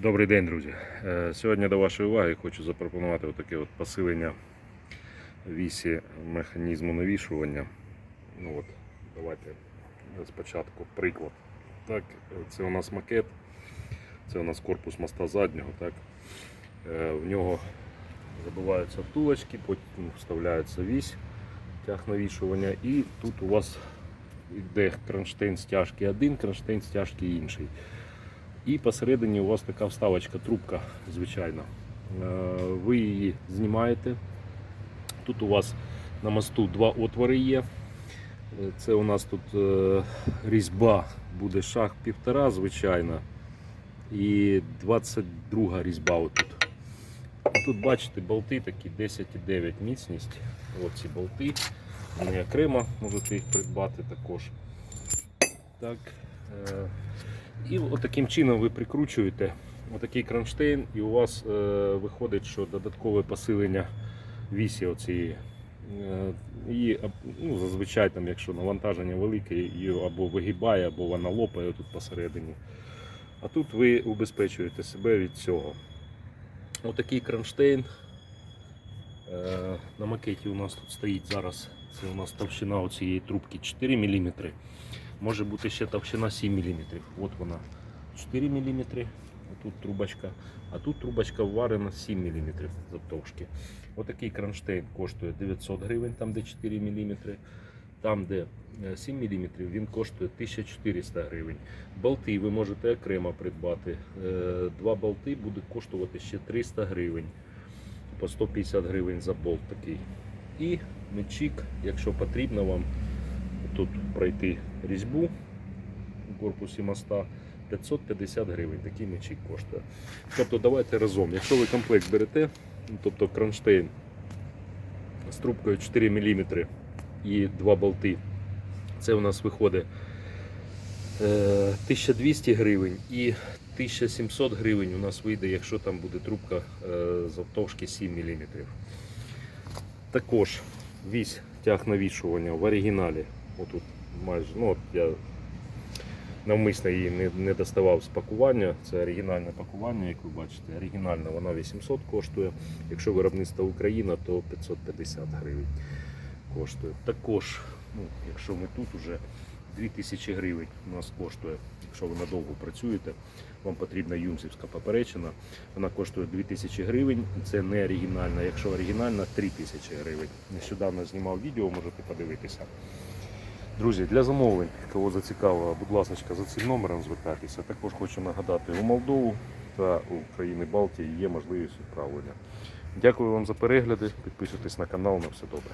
Добрий день, друзі. Е, Сьогодні до вашої уваги хочу запропонувати таке от посилення вісі механізму навішування. Ну от, давайте спочатку приклад. Так, це у нас макет, це у нас корпус моста заднього. Так. Е, В нього забиваються втулочки, потім вставляється вісь тяг навішування, і тут у вас йде кронштейн стяжки один, кронштейн стяжки інший. І посередині у вас така вставочка, трубка, звичайна. Е, Ви її знімаєте. Тут у вас на мосту два отвори є. Е, Це у нас тут е, різьба буде шаг півтора, звичайно. І 22 різьба отут. Тут бачите болти такі 10,9 міцність. Ось ці болти. Вони окремо можете їх придбати також. Так. Е, і таким чином ви прикручуєте отакий кронштейн, і у вас е, виходить, що додаткове посилення вісі оцієї. Е, і аб- ну, зазвичай, там, якщо навантаження велике, її або вигибає, або вона лопає тут посередині. А тут ви убезпечуєте себе від цього. Отакий кронштейн. Е, на макеті у нас тут стоїть зараз. Це у нас товщина оцієї трубки 4 мм. Може бути ще товщина 7 мм. От вона 4 мм. Тут трубочка. А тут трубочка вварена 7 мм завтовшки. Отакий кронштейн коштує 900 гривень, там де 4 мм. Там, де е, 7 мм, він коштує 1400 гривень. Болти ви можете окремо придбати. Е, Два болти будуть коштувати ще 300 гривень. По 150 гривень за болт такий. І мечик, якщо потрібно вам тут пройти різьбу у корпусі моста 550 гривень. Такий мечик коштує. Тобто давайте разом. Якщо ви комплект берете, ну, тобто кронштейн з трубкою 4 мм і два болти, це у нас виходить е, 1200 гривень і 1700 гривень у нас вийде, якщо там буде трубка е, завтовшки 7 мм. Також вісь тяг навішування в оригіналі. Отут майже, ну от я навмисно її не, не доставав з пакування. Це оригінальне пакування, як ви бачите. Оригінальна вона 800 коштує. Якщо виробництво Україна, то 550 гривень коштує. Також, ну, якщо ми тут уже 2000 гривень у нас коштує, якщо ви надовго працюєте, вам потрібна юмсівська поперечина. Вона коштує 2000 гривень. Це не оригінальна. Якщо оригінальна, 3000 гривень. Нещодавно знімав відео, можете подивитися. Друзі, для замовлень, кого зацікавило, будь ласка, за цим номером звертайтеся. Також хочу нагадати, у Молдову та у країни Балтії є можливість відправлення. Дякую вам за перегляди. Підписуйтесь на канал. На все добре.